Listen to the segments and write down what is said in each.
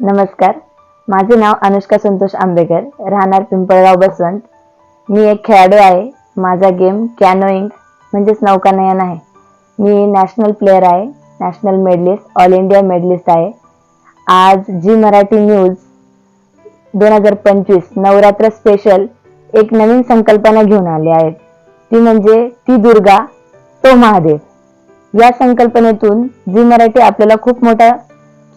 नमस्कार. माझे नाव अनुष्का संतोष आंबेकर राहणार पिंपळगाव बसवंत. मी एक खेळाडू आहे. माझा गेम कॅनोईंग म्हणजेच नौकानयन आहे. मी नॅशनल प्लेअर आहे. National medallist all India medallist आहे. आज जी मराठी न्यूज दोन हजार पंचवीस नवरात्र स्पेशल एक नवीन संकल्पना घेऊन आली आहेत ती म्हणजे ती दुर्गा तो महादेव. या संकल्पनेतून जी मराठी आपल्याला खूप मोठा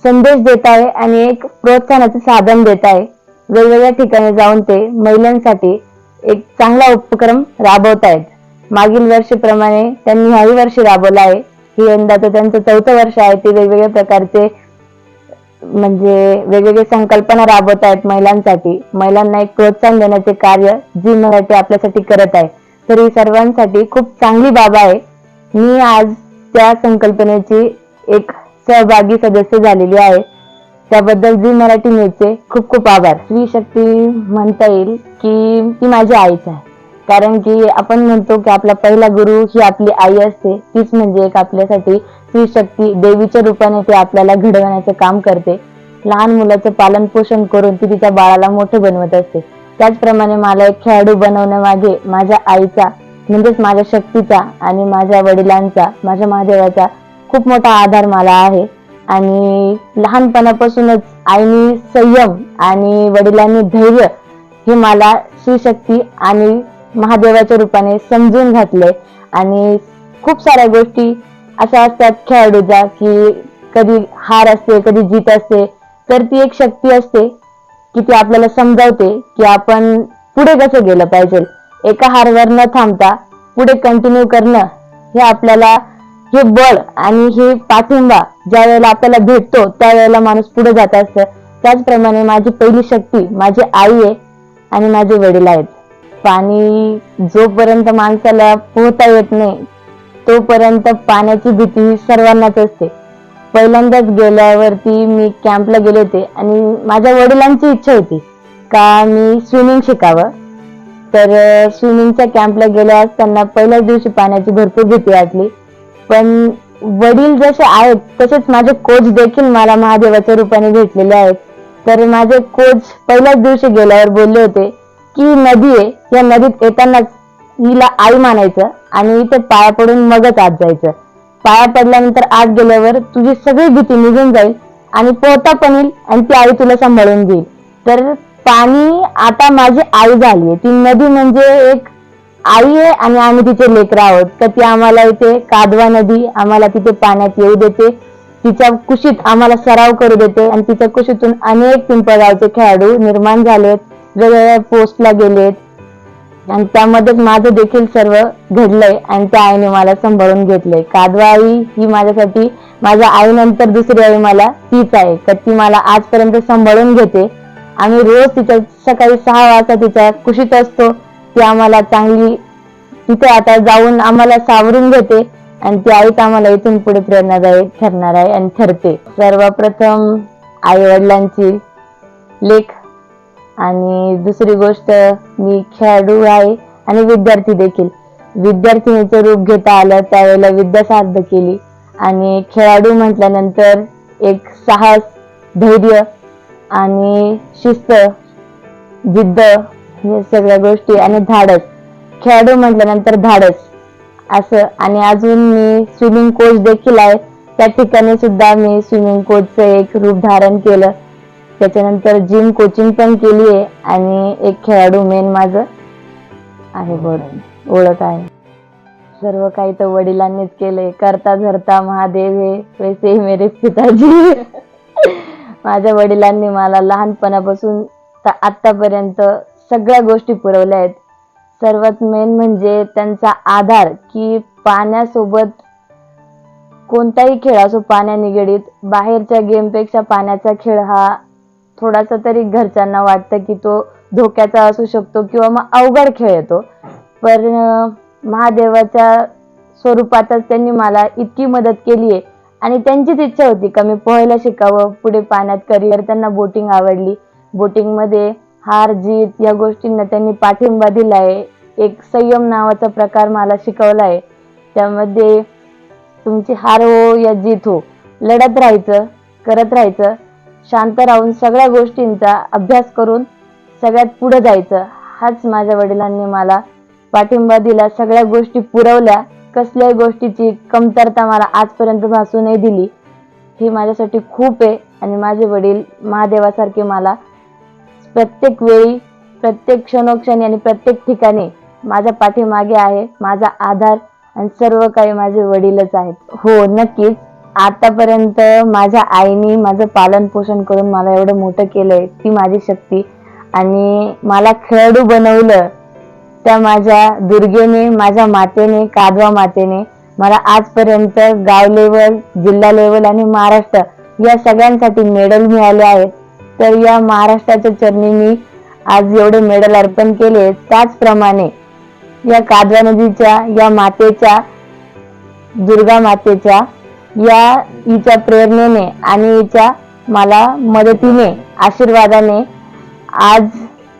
संदेश देत आहे आणि एक प्रोत्साहनाचे साधन देत आहे. वेगवेगळ्या ठिकाणी जाऊन ते महिलांसाठी एक चांगला उपक्रम राबवत आहेत. मागील वर्षीप्रमाणे त्यांनी ह्याही वर्षी राबवला आहे. ही तर त्यांचं चौथं वर्ष आहे. ते वेगवेगळ्या प्रकारचे म्हणजे वेगवेगळे संकल्पना राबवत आहेत महिलांसाठी. महिलांना एक प्रोत्साहन देण्याचे कार्य जी मराठी आपल्यासाठी करत आहे. तर ही सर्वांसाठी खूप चांगली बाब आहे. मी आज त्या संकल्पनेची एक सहभागी सदस्य झालेली आहे. त्याबद्दल जी मराठी न्यूजचे खूप खूप आभार. स्त्री शक्ती म्हणता येईल की ती माझी आईच आहे. कारण की आपण म्हणतो की आपला पहिला गुरु ही आपली आई असते. तीच म्हणजे एक आपल्यासाठी स्त्री शक्ती देवीच्या रूपाने ती आपल्याला घडवण्याचे काम करते. लहान मुलाचं पालन पोषण करून ती तिच्या बाळाला मोठं बनवत असते. त्याचप्रमाणे मला एक खेळाडू बनवण्यामागे माझ्या आईचा म्हणजेच माझ्या शक्तीचा आणि माझ्या वडिलांचा माझ्या महादेवाचा खूप मोठा आधार मला आहे. आणि लहानपणापासूनच आईनी संयम आणि वडिलांनी धैर्य हे मला शिवशक्ती आणि महादेवाच्या रूपाने समजून घातले. आणि खूप साऱ्या गोष्टी अशा असतात खेळाडूच्या की कधी हार असते कधी जीत असते तर ती एक शक्ती असते की ती आपल्याला समजावते की आपण पुढे कसं गेलं पाहिजे. एका हारवर न थांबता पुढे कंटिन्यू करणं हे आपल्याला हे बळ आणि हे पाठिंबा ज्या वेळेला आपल्याला भेटतो त्यावेळेला माणूस पुढे जात असतं. त्याचप्रमाणे माझी पहिली शक्ती माझी आई आहे आणि माझे वडील आहेत. पाणी जोपर्यंत माणसाला पोहता येत नाही तोपर्यंत पाण्याची भीती ही सर्वांनाच असते. पहिल्यांदाच गेल्यावरती मी कॅम्पला गेले होते आणि माझ्या वडिलांची इच्छा होती का मी स्विमिंग शिकावं? तर स्विमिंगच्या कॅम्पला गेल्या असताना पहिल्याच दिवशी पाण्याची भरपूर भीती वाटली. पण वडील जसे आहेत तसेच माझे कोच देखील मला महादेवाच्या रूपाने भेटलेले आहेत. तर माझे कोच पहिल्याच दिवशी गेल्यावर बोलले होते की नदी आहे. या नदीत येतानाच हिला आई मानायचं आणि इथे पाया पडून मगच आत जायचं. पाया पडल्यानंतर आत गेल्यावर तुझी सगळी भीती निघून जाईल आणि पोहता पण येईल आणि ती आई तुला सांभाळून देईल तर पाणी आता माझी आई झाली ती नदी म्हणजे एक आई आहे आणि आम्ही तिचे लेकर आहोत. तर ती आम्हाला इथे कादवा नदी आम्हाला तिथे पाण्यात येऊ देते. तिच्या कुशीत आम्हाला सराव करू देते आणि तिच्या कुशीतून अनेक पिंपळगावचे खेळाडू निर्माण झालेत. वेगवेगळ्या पोस्टला गेलेत. आणि त्यामध्येच माझं देखील सर्व घडलंय आणि त्या आईने मला सांभाळून घेतलंय. कादवा आई ही माझ्यासाठी माझ्या आईनंतर दुसरी आई मला तीच आहे. तर ती मला आजपर्यंत सांभाळून घेते. आम्ही रोज तिच्या सकाळी सहा वाजता तिच्या कुशीत असतो. ती आम्हाला चांगली तिथे आता जाऊन आम्हाला सावरून घेते आणि ती आईच आम्हाला इथून पुढे प्रेरणादायी ठरणार आहे आणि ठरते. सर्वप्रथम आई वडिलांची लेख आणि दुसरी गोष्ट मी खेळाडू आहे आणि विद्यार्थी देखील. विद्यार्थिनीचं रूप घेता आलं त्यावेळेला विद्या साध्य केली आणि खेळाडू म्हटल्यानंतर एक साहस धैर्य आणि शिस्त जिद्द हे सगळ्या गोष्टी आणि धाडस. खेळाडू म्हटल्यानंतर धाडस. असं. आणि अजून मी स्विमिंग कोच देखील आहे. त्या ठिकाणी सुद्धा मी स्विमिंग कोचचं एक रूप धारण केलं. त्याच्यानंतर जिम कोचिंग पण केली आहे. आणि एक खेळाडू मेन माझं आहे बरोबर ओळख आहे. सर्व काही तर वडिलांनीच केलंय. करता धरता महादेव हे वैसे मेरे पिताजी. माझ्या वडिलांनी मला लहानपणापासून तर आतापर्यंत सगळ्या गोष्टी पुरवल्या आहेत. सर्वात मेन म्हणजे त्यांचा आधार की पाण्यासोबत कोणताही खेळ असो पाण्या निगडीत बाहेरच्या गेमपेक्षा पाण्याचा खेळ हा थोडासा तरी घरच्यांना वाटतं की तो धोक्याचा असू शकतो किंवा मग अवघड खेळ येतो. पण महादेवाच्या स्वरूपातच त्यांनी मला इतकी मदत केली आहे आणि त्यांचीच इच्छा होती का मी पोहायला शिकावं पुढे पाण्यात करिअर त्यांना बोटिंग आवडली. बोटिंगमध्ये हार जीत या गोष्टींना त्यांनी पाठिंबा दिला आहे एक संयम नावाचा प्रकार मला शिकवला आहे त्यामध्ये तुमची हार हो या जीत हो. लढत राहायचं करत राहायचं शांत राहून सगळ्या गोष्टींचा अभ्यास करून सगळ्यात पुढे जायचं. हाच माझ्या वडिलांनी मला पाठिंबा दिला. सगळ्या गोष्टी पुरवल्या. कसल्याही गोष्टीची कमतरता मला आजपर्यंत भासू नाही दिली. ही माझ्यासाठी खूप आहे आणि माझे वडील महादेवासारखे मला प्रत्येक वेळी प्रत्येक क्षणोक्षणी आणि प्रत्येक ठिकाणी माझ्या पाठीमागे आहे माझा आधार आणि सर्व काही माझे वडीलच आहेत. हो नक्कीच. आतापर्यंत माझ्या आईने माझं पालन पोषण करून मला एवढं मोठं केलंय ती माझी शक्ती. आणि मला खेळाडू बनवलं त्या माझ्या दुर्गेने माझ्या मातेने कादवा मातेने मला आजपर्यंत गाव लेवल जिल्हा लेवल आणि महाराष्ट्र या सगळ्यांसाठी मेडल मिळाले आहेत. तर या महाराष्ट्राच्या चरणी मी आज एवढे मेडल अर्पण केले त्याचप्रमाणे या कादवा नदीच्या या मातेच्या दुर्गा मातेच्या या हिच्या प्रेरणेने आणि हिच्या मला मदतीने आशीर्वादाने आज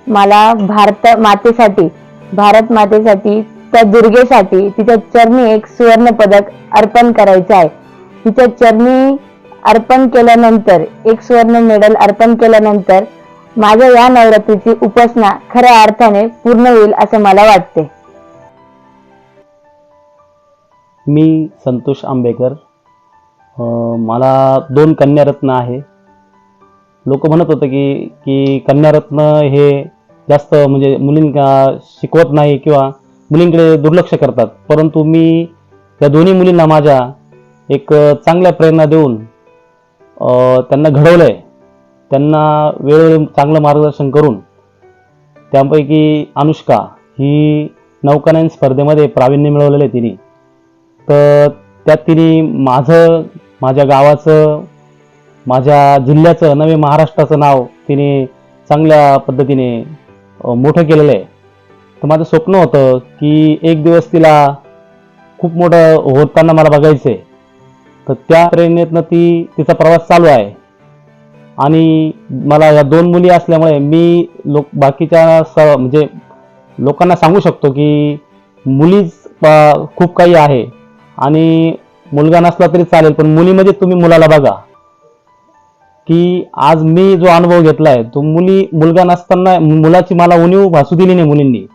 मला भारत मातेसाठी भारत मातेसाठी त्या दुर्गेसाठी तिच्या चरणी एक सुवर्ण पदक अर्पण करायचं आहे. तिच्या चरणी अर्पण केल्यानंतर एक सुवर्ण मेडल अर्पण केल्यानंतर माझ्या या नवरात्रीची उपासना खऱ्या अर्थाने पूर्ण होईल असं मला वाटते. मी संतोष आंबेकर. मला दोन कन्यारत्न आहे. लोक म्हणत होते की की कन्यारत्न हे जास्त म्हणजे मुलींना शिकवत नाही किंवा मुलींकडे दुर्लक्ष करतात. परंतु मी या दोन्ही मुलींना माझ्या एक चांगल्या प्रेरणा देऊन त्यांना घडवलं आहे त्यांना वेळोवेळी चांगलं मार्गदर्शन करून त्यापैकी अनुष्का ही नौकानयन स्पर्धेमध्ये प्रावीण्य मिळवलेलं आहे तिने. तर त्यात तिने माझं माझ्या गावाचं माझ्या जिल्ह्याचं नवे महाराष्ट्राचं नाव तिने चांगल्या पद्धतीने मोठं केलेलं आहे. तर माझं स्वप्न होतं की एक दिवस तिला खूप मोठं होताना मला बघायचं आहे तर त्या प्रेरणेतनं ती तिचा प्रवास चालू आहे. आणि मला या दोन मुली असल्यामुळे मी लोक बाकीच्या स म्हणजे लोकांना सांगू शकतो की मुलीच खूप काही आहे. आणि मुलगा नसला तरी चालेल पण मुलीमध्ये तुम्ही मुलाला बघा. की आज मी जो अनुभव घेतला आहे तो मुली मुलगा नसताना मुलाची मला उणीव भासू दिली नाही मुलींनी.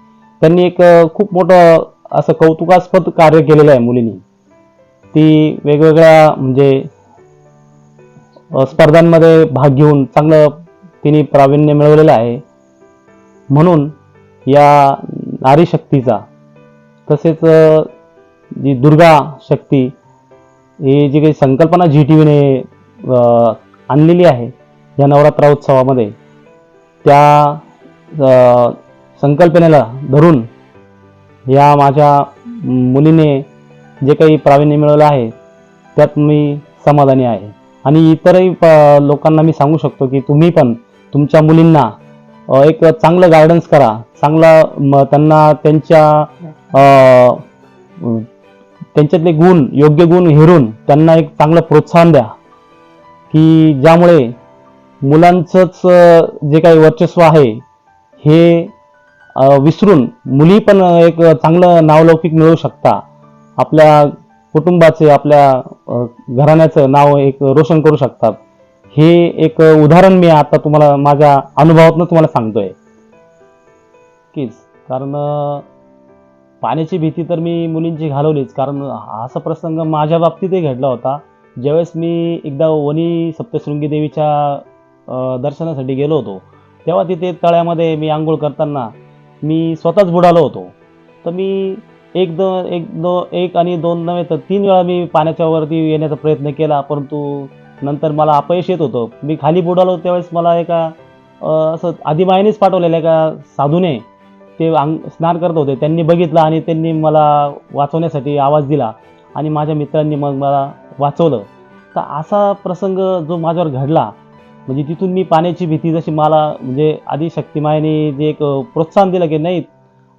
त्यांनी एक खूप मोठं असं कौतुकास्पद कार्य केलेलं आहे मुलींनी. ती वेगवेगळ्या म्हणजे स्पर्धांमध्ये भाग घेऊन चांगलं तिने प्रावीण्य मिळवलेलं आहे. म्हणून या नारी शक्तीचा तसेच जी दुर्गा शक्ती ही जी काही संकल्पना जी टी व्हीने आणलेली आहे या नवरात्र उत्सवामध्ये त्या संकल्पनेला धरून या माझ्या मुलीने जे काही प्रावीण्य मिळवलं आहे त्यात मी समाधानी आहे. आणि इतरही प- लोकांना मी सांगू शकतो की तुम्ही पण तुमच्या मुलींना एक चांगलं गायडन्स करा. चांगला म- त्यांना त्यांच्या त्यांच्यातले गुण योग्य गुण हेरून त्यांना एक चांगलं प्रोत्साहन द्या. की ज्यामुळे मुलांचंच जे काही वर्चस्व आहे हे विसरून मुली पण एक चांगलं नावलौकिक मिळवू शकता. आपल्या कुटुंबाचे आपल्या घराण्याचं नाव एक रोशन करू शकतात. हे एक उदाहरण मी आता तुम्हाला माझ्या अनुभवातून तुम्हाला सांगतोय. कीच कारण पाण्याची भीती तर मी मुलींची घालवलीच. कारण असा प्रसंग माझ्या बाबतीतही घडला होता. ज्यावेळेस मी एकदा वनी सप्तशृंगी देवीच्या दर्शनासाठी गेलो होतो तेव्हा तिथे तळ्यामध्ये मी आंघोळ करताना मी स्वतःच बुडालो होतो. तर मी एक दोन एक दो एक आणि दोन नव्हे तर तीन वेळा मी पाण्याच्या वरती येण्याचा प्रयत्न केला परंतु नंतर मला अपयश येत होतं. मी खाली बुडालो त्यावेळेस मला एका असं आदिमायनेच पाठवलेलं एका साधूने ते अंग स्नान करत होते. त्यांनी बघितलं आणि त्यांनी मला वाचवण्यासाठी आवाज दिला आणि माझ्या मित्रांनी मग मला वाचवलं. तर असा प्रसंग जो माझ्यावर घडला म्हणजे तिथून मी पाण्याची भीती जशी मला म्हणजे आधी शक्तिमायाने जे एक प्रोत्साहन दिलं की नाही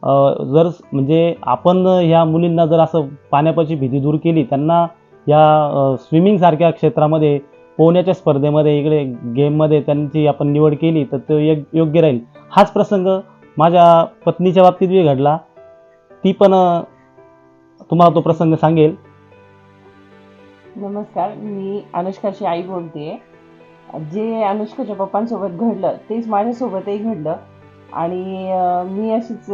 जर म्हणजे आपण ह्या मुलींना जर असं पाण्यापाची भीती दूर केली त्यांना या स्विमिंगसारख्या क्षेत्रामध्ये पोहण्याच्या स्पर्धेमध्ये इकडे गेममध्ये त्यांची आपण निवड केली तर तो एक योग्य राहील. हाच प्रसंग माझ्या पत्नीच्या बाबतीत बी घडला. ती पण तुम्हाला तो प्रसंग सांगेल. नमस्कार मी अनुष्काची आई बोलते. जे अनुष्काच्या पप्पांसोबत घडलं तेच माझ्यासोबतही घडलं. आणि मी अशीच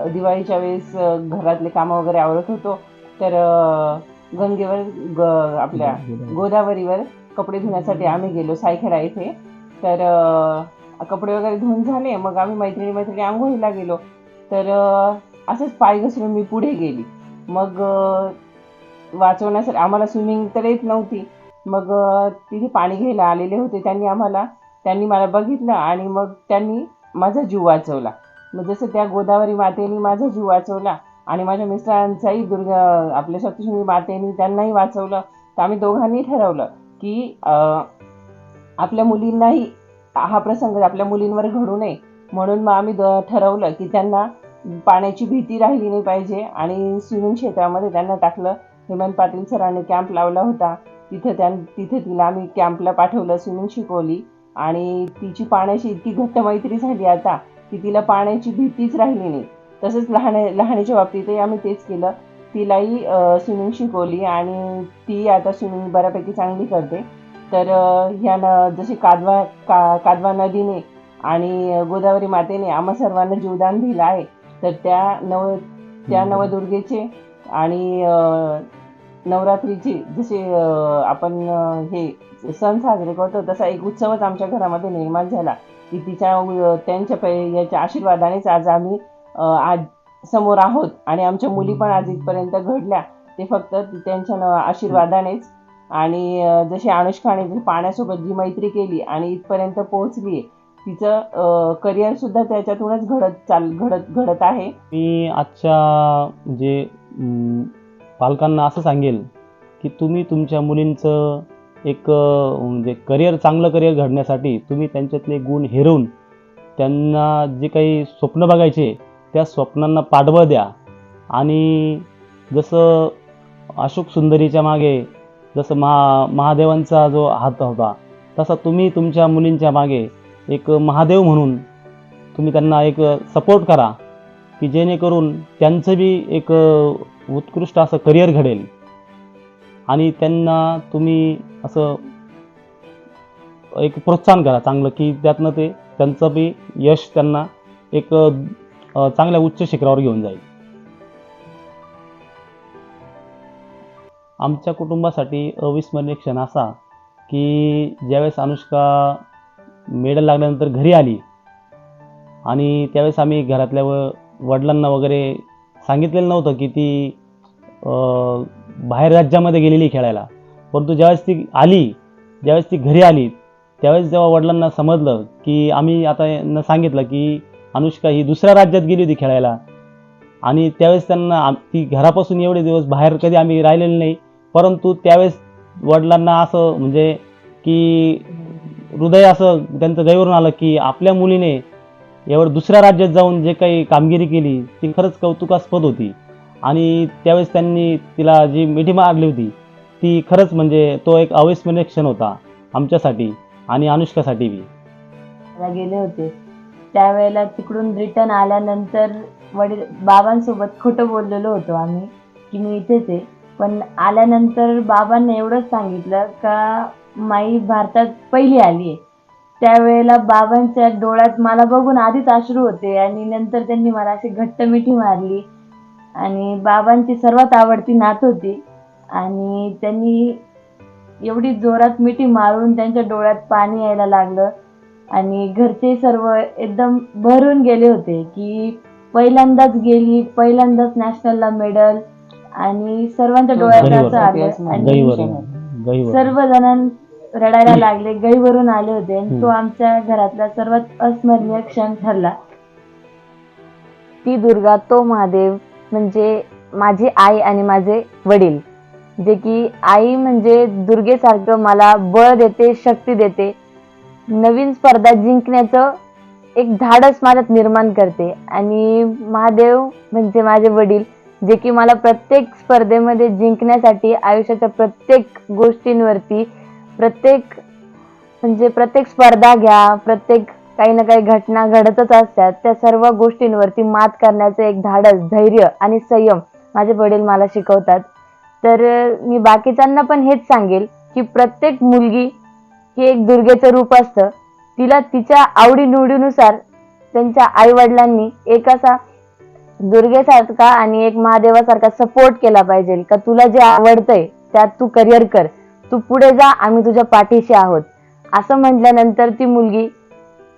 दिवाळीच्या वेळेस घरातले कामं वगैरे आवरत होतो. तर गंगेवर ग आपल्या गोदावरीवर. कपडे धुण्यासाठी आम्ही गेलो सायखेडा येथे. तर कपडे वगैरे धुवून झाले. मग आम्ही मैत्रिणी मैत्रिणी आंघोळीला गेलो. तर असंच पाय घसरून मी पुढे गेली. मग वाचवण्यासाठी आम्हाला स्विमिंग तर येत नव्हती. मग तिथे पाणी घ्यायला आलेले होते त्यांनी आम्हाला. त्यांनी मला बघितलं आणि मग त्यांनी माझा जीव वाचवला. जसं त्या गोदावरी मातेने माझा जीव वाचवला आणि माझ्या मिस्टरांचाही दुर्ग आपल्या सप्तशृंगी मातेने त्यांनाही वाचवलं तर आम्ही दोघांनी ठरवलं की आपल्या मुलींनाही हा प्रसंग आपल्या मुलींवर घडू नये. म्हणून मग आम्ही द- ठरवलं की त्यांना पाण्याची भीती राहिली नाही पाहिजे आणि स्विमिंग क्षेत्रामध्ये त्यांना टाकलं. हेमंत पाटील सरांनी कॅम्प लावला होता. तिथं त्यां तिथे तिला आम्ही कॅम्पला पाठवलं स्विमिंग शिकवली. आणि तिची पाण्याशी इतकी घट्ट मैत्री झाली आता. की तिला पाण्याची भीतीच राहिली नाही. तसंच लहान लहानीच्या बाबतीतही आम्ही तेच केलं. तिलाही स्विमिंग शिकवली आणि ती आता स्विमिंग बऱ्यापैकी चांगली करते. तर ह्या न जशी कादवा का कादवा नदीने आणि गोदावरी मातेने आम्हा सर्वांना जीवदान दिलं आहे तर त्या नव त्या नवदुर्गेचे आणि नवरात्रीचे जसे आपण हे सण साजरे करतो तसा एक उत्सवच आमच्या घरामध्ये निर्माण झाला. की तिच्या त्यांच्या पै याच्या आशीर्वादानेच आज आम्ही आज समोर आहोत. आणि आमच्या मुली पण आज इथपर्यंत घडल्या. ते फक्त त्यांच्या आशीर्वादानेच. आणि जसे जशी अनुष्काने पाण्यासोबत जी मैत्री केली आणि इथपर्यंत पोहोचली तिचं करिअर सुद्धा त्याच्यातूनच घडत चाल घडत घडत आहे. मी आजच्या जे पालकांना असं सांगेल की तुम्ही तुमच्या मुलींचं एक म्हणजे करिअर चांगलं करिअर घडण्यासाठी तुम्ही त्यांच्यातले गुण हेरवून त्यांना जे काही स्वप्न बघायचे त्या स्वप्नांना पाठबळ द्या. आणि जसं अशोक सुंदरीच्या मागे जसं महा महादेवांचा जो हात होता तसा तुम्ही तुमच्या मुलींच्या मागे एक महादेव म्हणून तुम्ही त्यांना एक सपोर्ट करा की जेणेकरून त्यांचं बी एक उत्कृष्ट असं करिअर घडेल. आणि त्यांना तुम्ही असं एक प्रोत्साहन करा चांगलं की त्यातनं ते त्यांचं बी यश त्यांना एक चांगल्या उच्च शिखरावर घेऊन जाईल. आमच्या कुटुंबासाठी अविस्मरणीय क्षण असा की ज्यावेळेस अनुष्का मेडल लागल्यानंतर घरी आली आणि त्यावेळेस आम्ही घरातल्या व वडिलांना वगैरे सांगितलेलं नव्हतं की ती बाहेर राज्यामध्ये गेलेली खेळायला. परंतु ज्यावेळेस ती आली ज्यावेळेस ती घरी आली त्यावेळेस जेव्हा वडिलांना समजलं की आम्ही आता यांना सांगितलं की अनुष्का ही दुसऱ्या राज्यात गेली होती खेळायला आणि त्यावेळेस त्यांना आम- ती घरापासून एवढे दिवस बाहेर कधी आम्ही राहिलेलो नाही परंतु त्यावेळेस वडिलांना असं म्हणजे की हृदय असं त्यांचं गैवरून आलं की आपल्या मुलीने एवढं दुसऱ्या राज्यात जाऊन जे काही कामगिरी केली ती खरंच कौतुकास्पद होती. आणि त्यावेळेस त्यांनी तिला जी मिठी मारली होती ती खरंच म्हणजे तो एक अविस्मरणीय क्षण होता आमच्यासाठी आणि अनुष्कासाठी बी. गेले होते. त्यावेळेला तिकडून रिटर्न आल्यानंतर वडील बाबांसोबत खोटं बोललेलो होतो आम्ही की मी इथेच आहे. पण आल्यानंतर बाबांनी एवढंच सांगितलं का माई भारतात पहिली आली आहे. त्यावेळेला बाबांच्या डोळ्यात मला बघून आधीच अश्रू होते आणि नंतर त्यांनी मला अशी घट्ट मिठी मारली. आणि बाबांची सर्वात आवडती नात होती. आणि त्यांनी एवढी जोरात मिठी मारून त्यांच्या डोळ्यात पाणी यायला लागलं. आणि घरचे सर्व एकदम भरून गेले होते की पहिल्यांदाच गेली पहिल्यांदाच नॅशनलला मेडल आणि सर्वांच्या डोळ्यात गहीवर. असं आलं. आणि सर्व रडायला लागले गईवरून आले होते. आणि तो. आमच्या घरातला सर्वात अस्मरणीय क्षण ठरला. ती दुर्गा तो महादेव म्हणजे माझी आई आणि माझे वडील. जे की आई म्हणजे दुर्गेसारखं मला बळ देते शक्ती देते. नवीन स्पर्धा जिंकण्याचं एक धाडस माझ्यात निर्माण करते. आणि महादेव म्हणजे माझे वडील जे की मला प्रत्येक स्पर्धेमध्ये जिंकण्यासाठी आयुष्याच्या प्रत्येक गोष्टींवरती प्रत्येक म्हणजे प्रत्येक स्पर्धा घ्या प्रत्येक काही ना काही घटना घडतच असतात. त्या सर्व गोष्टींवरती मात करण्याचं एक धाडस धैर्य आणि संयम माझे वडील मला शिकवतात. तर मी बाकीच्यांना पण हेच सांगेल की प्रत्येक मुलगी हे एक दुर्गेचं रूप असतं. तिला तिच्या आवडीनिवडीनुसार त्यांच्या आईवडिलांनी एक असा दुर्गेसारखा आणि एक महादेवासारखा सपोर्ट केला पाहिजे का तुला जे आवडतंय त्यात तू करिअर कर. तू पुढे जा आम्ही तुझ्या पाठीशी आहोत. असं म्हटल्यानंतर ती मुलगी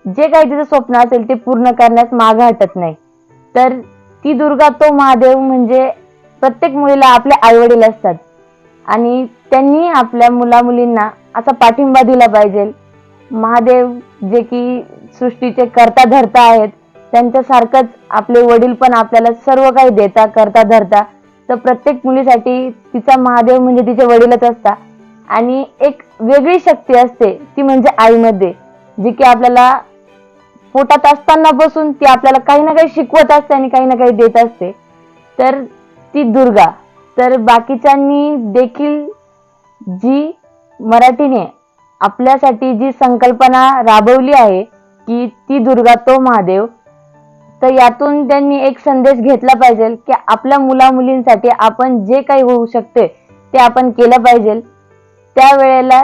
जे काही तिचं स्वप्न असेल ते पूर्ण करण्यास माग हटत नाही. तर ती दुर्गा तो महादेव म्हणजे प्रत्येक मुलीला आपले आईवडील असतात. आणि त्यांनी आपल्या मुला मुलींना असा पाठिंबा दिला पाहिजे. महादेव जे की सृष्टीचे करता धरता आहेत त्यांच्यासारखंच आपले वडील पण आपल्याला सर्व काही देता करता धरता तर प्रत्येक मुलीसाठी तिचा महादेव म्हणजे तिचे वडीलच असता. आणि एक वेगळी शक्ती असते ती म्हणजे आईमध्ये जी की आपल्याला पोटात असताना बसून ती आपल्याला काही ना काही शिकवत असते आणि काही ना काही देत असते. तर ती दुर्गा. तर बाकीच्यांनी देखील जी मराठीने आपल्यासाठी जी संकल्पना राबवली आहे की ती दुर्गा तो महादेव तर यातून त्यांनी एक संदेश घेतला पाहिजे की आपल्या मुला मुलींसाठी आपण जे काही होऊ शकते ते आपण केलं पाहिजे. त्यावेळेला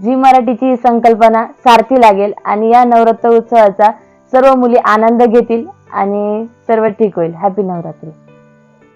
जी मराठीची संकल्पना सारथी लागेल आणि या नवरात्र उत्सवाचा सर्व मुली आनंद घेतील आणि सर्व ठीक होईल. हॅपी नवरात्री.